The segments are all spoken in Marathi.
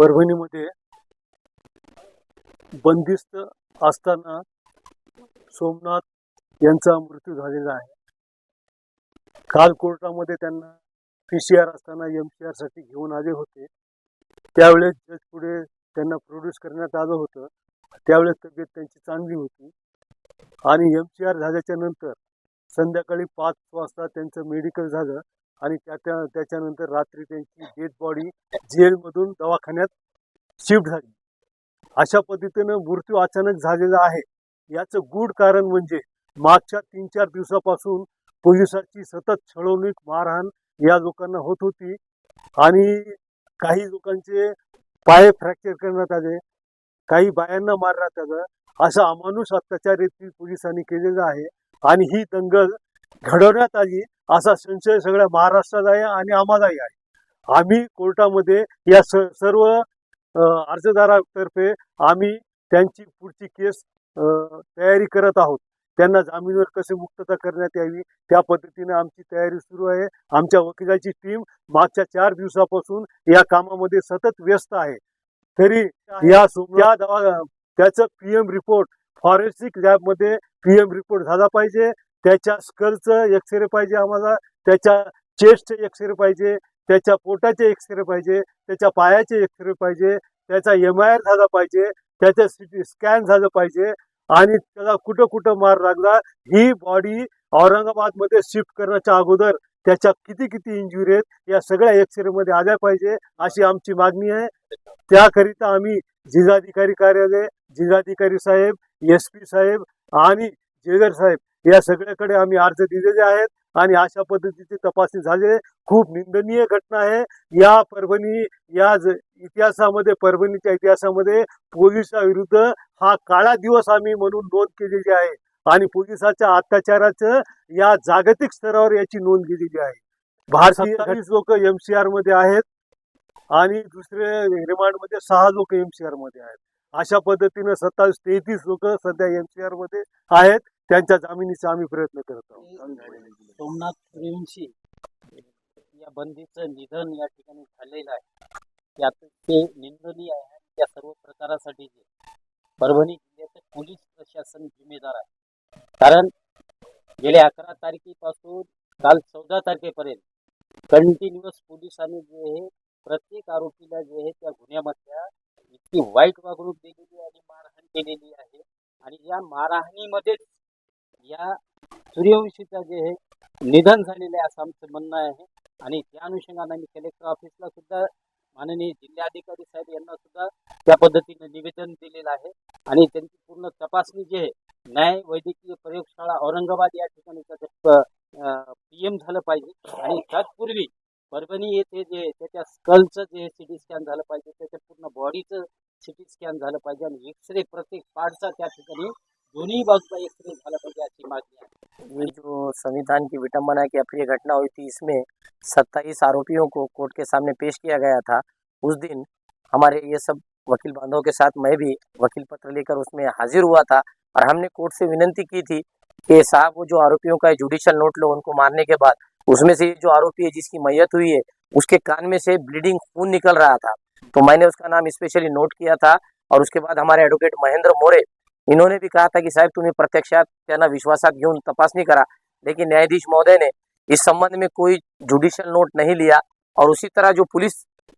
परभणीमध्ये बंदिस्त असताना सोमनाथ यांचा मृत्यू झालेला आहे. काल कोर्टामध्ये त्यांना पी सी आर असताना एम सी आरसाठी घेऊन आले होते. त्यावेळेस जज पुढे त्यांना प्रोड्यूस करण्यात आलं होतं. त्यावेळेस तब्येत त्यांची चांगली होती. आणि एम सी आर झाल्याच्यानंतर संध्याकाळी पाच वाजता त्यांचं मेडिकल झालं. आणि त्या त्या- त्याच्यानंतर रात्री त्यांची डेड बॉडी जेलमधून दवाखान्यात शिफ्ट झाली. अशा पद्धतीनं मृत्यू अचानक झालेला आहे. याचं गूढ कारण म्हणजे मागच्या तीन चार दिवसापासून पोलिसांची सतत छळवणूक मारहाण या लोकांना होत होती आणि काही लोकांचे पाय फ्रॅक्चर करण्यात आले काही बायांना मारण्यात आलं. असा अमानुष अत्याचार येथील पोलिसांनी केलेला आहे आणि ही दंगल घडवण्यात आली. असा संशय सगळ्या महाराष्ट्रात आहे आणि आम्हालाही आहे. आम्ही कोर्टामध्ये या स सर्व अर्जदारातर्फे आम्ही त्यांची पुढची केस तयारी करत आहोत. त्यांना जामीनवर कसे मुक्तता करण्यात यावी त्या पद्धतीने आमची तयारी सुरू आहे. आमच्या वकिलाची टीम मागच्या चार दिवसापासून या कामामध्ये सतत व्यस्त आहे. तरी या त्या दवा त्याचं पीएम रिपोर्ट फॉरेन्सिक लॅबमध्ये पीएम रिपोर्ट झाला पाहिजे. त्याच्या स्कलचं एक्सरे पाहिजे आम्हाला त्याच्या चेस्टचे एक्सरे पाहिजे त्याच्या पोटाचे एक्सरे पाहिजे त्याच्या पायाचे एक्सरे पाहिजे त्याचा एम आय आर झाला पाहिजे त्याचं सिटी स्कॅन झालं पाहिजे आणि त्याला कुठं कुठं मार लागला ही बॉडी औरंगाबादमध्ये शिफ्ट करण्याच्या अगोदर त्याच्या किती किती इंजुरी आहेत या सगळ्या एक्सरे मध्ये आल्या पाहिजे अशी आमची मागणी आहे. त्याकरिता आम्ही जिल्हाधिकारी कार्यालय जिल्हाधिकारी साहेब एस पी साहेब आणि जेगर साहेब या सगळ्याकडे आम्ही अर्ज दिलेले आहेत आणि अशा पद्धतीची तपासणी झाली खूप निंदनीय घटना आहे. या परभणी या इतिहासामध्ये परभणीच्या इतिहासामध्ये पोलिसाविरुद्ध हा काळा दिवस आम्ही म्हणून नोंद केलेली आहे. आणि पोलिसाच्या अत्याचाराचं या जागतिक स्तरावर याची नोंद केलेली आहे. भारतीय लोक एमसीआरमध्ये आहेत आणि दुसरे रिमांडमध्ये सहा लोक एमसीआरमध्ये आहेत. अशा पद्धतीनं सत्तावीस तेहतीस लोक सध्या एमसीआरमध्ये आहेत. त्यांच्या जामिनीचा आम्ही प्रयत्न करत आहोत. सोमनाथ प्रेमशी या बंदीचं निधन या ठिकाणी झालेलं आहे. त्यात ते निंदनीय आहे त्या सर्व प्रकारासाठी जे परभणी जिल्ह्याचं पोलीस प्रशासन जिम्मेदार आहे. कारण गेल्या अकरा तारखेपासून काल चौदा तारखेपर्यंत कंटिन्युअस पोलिसांनी जे आहे प्रत्येक आरोपीला जे आहे त्या गुन्ह्यामधल्या इतकी वाईट वागणूक दिलेली आणि मारहाण केलेली आहे. आणि या मारहाणीमध्येच या सूर्यवंशीचं जे हे निधन झालेलं आहे असं आमचं म्हणणं आहे. आणि त्या अनुषंगाने आम्ही कलेक्टर ऑफिसला सुद्धा माननीय जिल्हाधिकारी साहेब यांना सुद्धा त्या पद्धतीने निवेदन दिलेलं आहे. आणि त्यांची पूर्ण तपासणी जे आहे न्याय वैद्यकीय प्रयोगशाळा औरंगाबाद या ठिकाणी पी एम झालं पाहिजे. आणि तत्पूर्वी परभणी येथे जे त्याच्या स्कलचं जे सिटी स्कॅन झालं पाहिजे त्याच्या पूर्ण बॉडीचं सिटी स्कॅन झालं पाहिजे. आणि एक्सरे प्रत्येक पार्टचा त्या ठिकाणी दोन्ही जो संविधान की विटंबना की अप्रिय घटना हुई थी, इसमें सत्ताईस आरोपियों को कोर्ट के सामने पेश किया गया था। उस दिन हमारे ये सब वकील बांधवों के साथ मैं भी वकील पत्र लेकर उसमें हाजिर हुआ था और हमने कोर्ट से विनंती की थी कि साहब, वो जो आरोपियों का जुडिशियल नोट लो उनको मारने के बाद, उसमें से जो आरोपी है जिसकी मैयत हुई है, उसके कान में से ब्लीडिंग खून निकल रहा था। तो मैंने उसका नाम स्पेशली नोट किया था और उसके बाद हमारे एडवोकेट महेंद्र मोरे इन्होंने भी कहा था की साहेब तुम्ही प्रत्यक्षात त्यांना विश्वासात घेऊन तपासणी करा। लेकिन न्यायाधीश महोदय ने इस संबंध में कोई जुडिशियल नोट नहीं लिया और उसी तरह जो पुलिस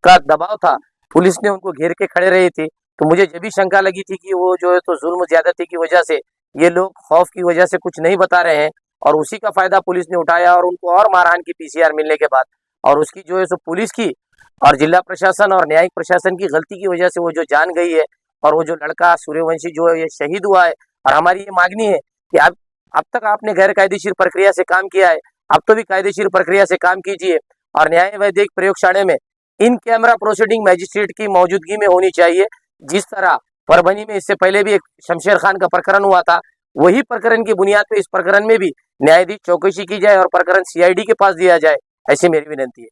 का दबाव था, पुलिस ने उनको घेर के खड़े रहे थे। तो मुझे जब भी शंका लगी थी कि वो जो है तो जुल्म ज्यादती की वजह से, ये लोग खौफ की वजह से कुछ नहीं बता रहे हैं और उसी का फ़ायदा पुलिस ने उठाया और उनको और मारहान की पीसीआर मिलने के बाद। और उसकी जो है सो पुलिस की और जिला प्रशासन और न्यायिक प्रशासन की गलती की वजह से वो जो जान गई है और वो जो लड़का सूर्यवंशी जो ये शहीद हुआ है, और हमारी ये मांगनी है कि अब अब तक आपने गैर कायदेशीर प्रक्रिया से काम किया है, अब तो भी कायदेशीर प्रक्रिया से काम कीजिए। और न्याय वैद्यिक प्रयोगशाला में, इन कैमरा प्रोसीडिंग मजिस्ट्रेट की मौजूदगी में होनी चाहिए, जिस तरह परभनी में इससे पहले भी एक शमशेर खान का प्रकरण हुआ था, वही प्रकरण की बुनियाद पे इस प्रकरण में भी न्यायाधीश चौकसी की जाए और प्रकरण सीआईडी के पास दिया जाए, ऐसी मेरी विनंती है।